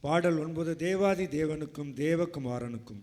பாடல் ஒன்பது தேவாதி தேவனுக்கும் தேவகுமாரனுக்கும்.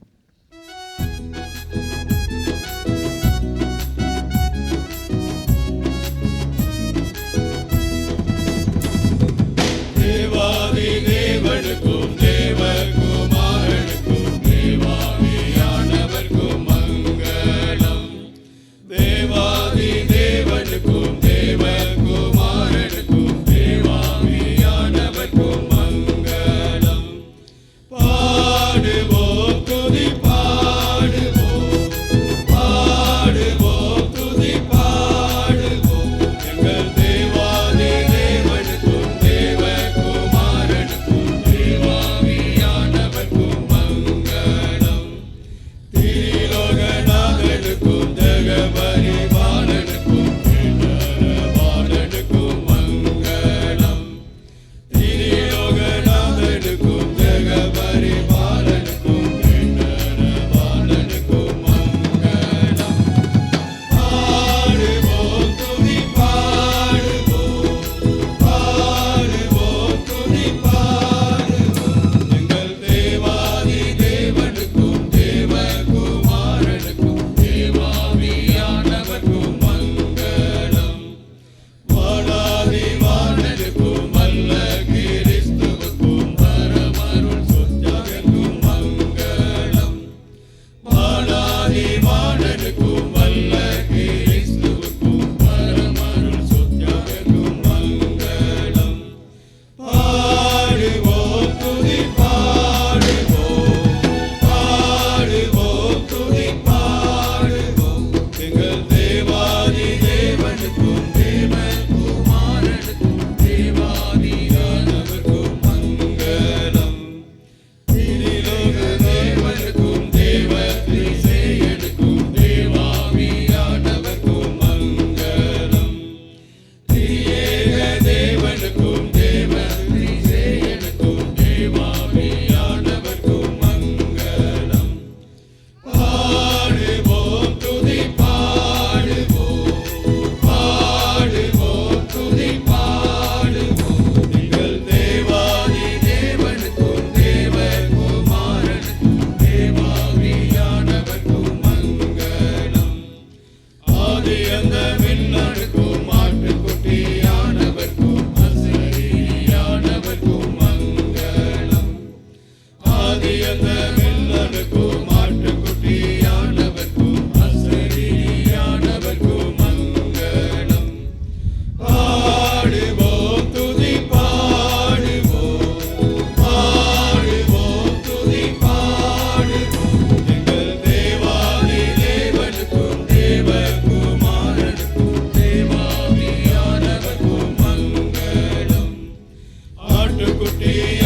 உயர்ந்த மின்னழுக்கும் 50.